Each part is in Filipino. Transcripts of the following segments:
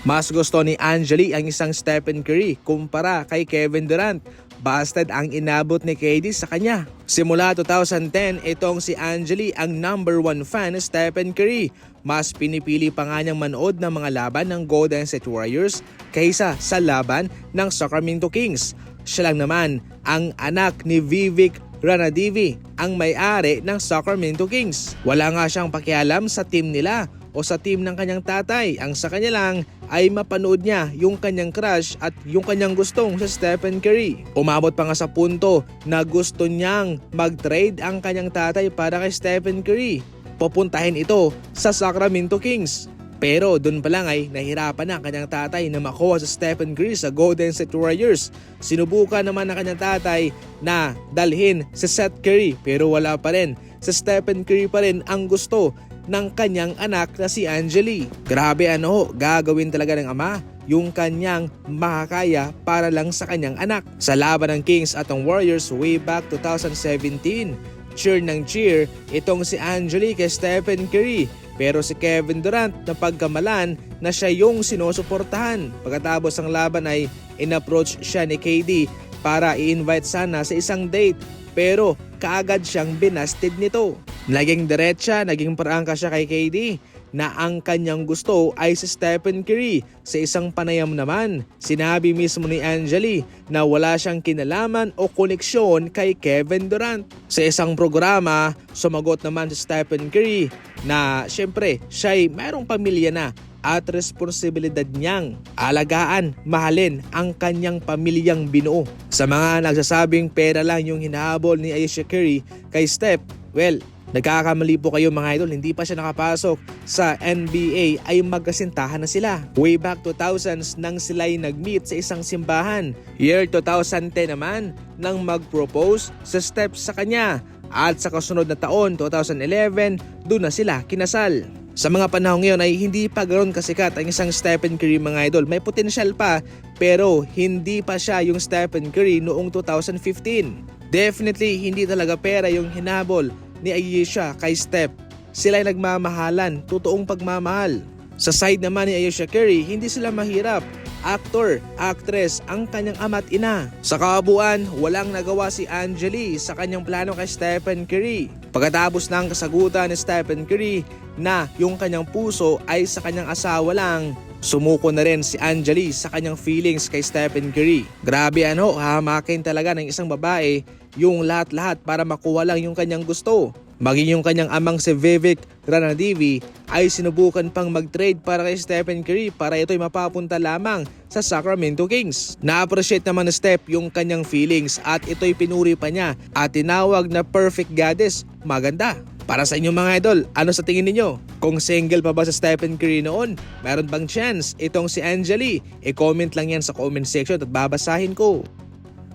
Mas gusto ni Angeli ang isang Stephen Curry kumpara kay Kevin Durant. Bastard ang inabot ni KD sa kanya. Simula 2010, itong si Angeli ang number one fan Stephen Curry. Mas pinipili pa nga niyang manood ng mga laban ng Golden State Warriors kaysa sa laban ng Sacramento Kings. Siya lang naman ang anak ni Vivek Ranadivi, ang may-ari ng Sacramento Kings. Wala nga siyang pakialam sa team nila o sa team ng kanyang tatay. Ang sa kanya lang ay mapanood niya yung kanyang crush at yung kanyang gustong sa Stephen Curry. Umabot pa nga sa punto na gusto niyang mag-trade ang kanyang tatay para kay Stephen Curry. Pupuntahin ito sa Sacramento Kings. Pero doon pa lang ay nahirapan na ang kanyang tatay na makuha sa Stephen Curry sa Golden State Warriors. Sinubukan naman ng kanyang tatay na dalhin si Seth Curry pero wala pa rin. Sa Stephen Curry pa rin ang gusto ng kanyang anak na si Angeli. Grabe ano gagawin talaga ng ama yung kanyang makakaya para lang sa kanyang anak. Sa laban ng Kings at ng Warriors way back 2017, cheer ng cheer itong si Angeli kay Stephen Curry pero si Kevin Durant na pagkamalan na siya yung sinusuportahan. Pagkatapos ng laban ay in-approach siya ni KD para i-invite sana sa isang date pero kaagad siyang binasted nito. Naging diretsa, naging parangka siya kay KD na ang kanyang gusto ay si Stephen Curry. Sa isang panayam naman, sinabi mismo ni Angeli na wala siyang kinalaman o koneksyon kay Kevin Durant. Sa isang programa, sumagot naman si Stephen Curry na syempre siya'y mayroong pamilya na at responsibilidad niyang alagaan, mahalin ang kanyang pamilyang binuo. Sa mga nagsasabing pera lang yung hinahabol ni Ayesha Curry kay Steph, well, Nagkakamali po kayo mga idol, hindi pa siya nakapasok sa NBA ay magkasintahan na sila. Way back 2000s nang sila'y nag-meet sa isang simbahan. Year 2010 naman nang mag-propose sa steps sa kanya. At sa kasunod na taon, 2011, doon na sila kinasal. Sa mga panahon ngayon ay hindi pa ganoon kasikat ang isang Stephen Curry mga idol. May potensyal pa pero hindi pa siya yung Stephen Curry noong 2015. Definitely hindi talaga pera yung hinabol ni Ayesha kay Steph. Sila ay nagmamahalan, totoong pagmamahal. Sa side naman ni Ayesha Curry, hindi sila mahirap. Actor, actress, ang kanyang ama't ina. Sa kabuuan, walang nagawa si Angeli sa kanyang plano kay Stephen Curry. Pagkatapos ng kasagutan ni Stephen Curry na yung kanyang puso ay sa kanyang asawa lang, Sumuko na rin si Angeli sa kanyang feelings kay Stephen Curry. Grabe ano, hamakin talaga ng isang babae yung lahat-lahat para makuha lang yung kanyang gusto. Maging yung kanyang amang si Vivek Ranadivi ay sinubukan pang mag-trade para kay Stephen Curry para ito'y mapapunta lamang sa Sacramento Kings. Na-appreciate naman ni Steph yung kanyang feelings at ito'y pinuri pa niya at tinawag na perfect goddess. Maganda. Para sa inyong mga idol, ano sa tingin ninyo? Kung single pa ba sa Stephen Curry noon, meron bang chance itong si Angeli? E-comment lang yan sa comment section at babasahin ko.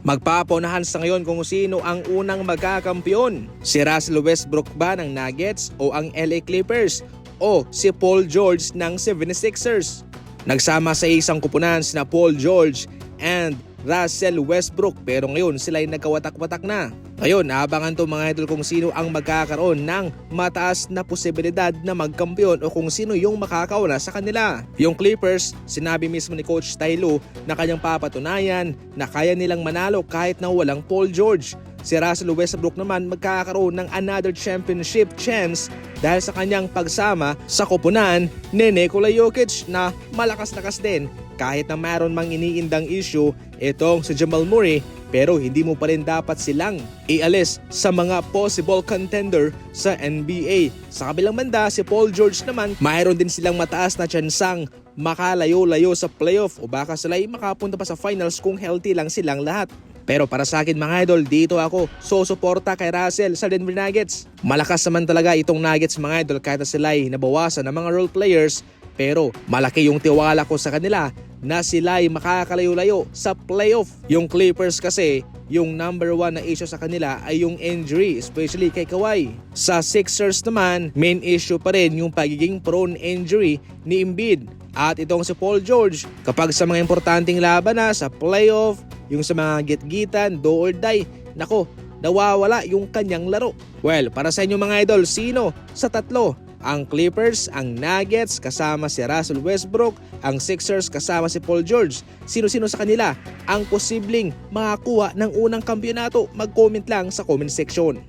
Magpapaunahan sa ngayon kung sino ang unang magkakampiyon. Si Russell Westbrook ba ng Nuggets o ang LA Clippers o si Paul George ng 76ers? Nagsama sa isang kupunan sina Paul George and Russell Westbrook pero ngayon sila ay nagkawatak-watak na. Ngayon, abangan to mga idol kung sino ang magkakaroon ng mataas na posibilidad na magkampiyon o kung sino yung makakauna sa kanila. Yung Clippers, sinabi mismo ni Coach Tylo na kanyang papatunayan na kaya nilang manalo kahit na walang Paul George. Si Russell Westbrook naman magkakaroon ng another championship chance dahil sa kanyang pagsama sa kupunan ni Nikola Jokic na malakas-lakas din kahit na mayroon mang iniindang issue itong si Jamal Murray pero hindi mo pa rin dapat silang ialis sa mga possible contender sa NBA. Sa kabilang banda, si Paul George naman, mayroon din silang mataas na tsansang makalayo-layo sa playoff o baka sila ay makapunta pa sa finals kung healthy lang silang lahat. Pero para sa akin mga idol, dito ako susuporta kay Russell sa Denver Nuggets. Malakas naman talaga itong Nuggets mga idol kahit na sila ay nabawasan ng mga role players pero malaki yung tiwala ko sa kanila na sila ay makakalayo-layo sa playoff. Yung Clippers kasi, yung number one na issue sa kanila ay yung injury, especially kay Kawhi. Sa Sixers naman, main issue pa rin yung pagiging prone injury ni Embiid. At itong si Paul George, kapag sa mga importanteng laban na sa playoff, yung sa mga gitgitan, do or die, nako, nawawala yung kanyang laro. Well, para sa inyo mga idol, sino sa tatlo Ang Clippers, ang Nuggets kasama si Russell Westbrook, ang Sixers kasama si Paul George. Sino-sino sa kanila ang posibleng makakuha ng unang kampyonato? Mag-comment lang sa comment section.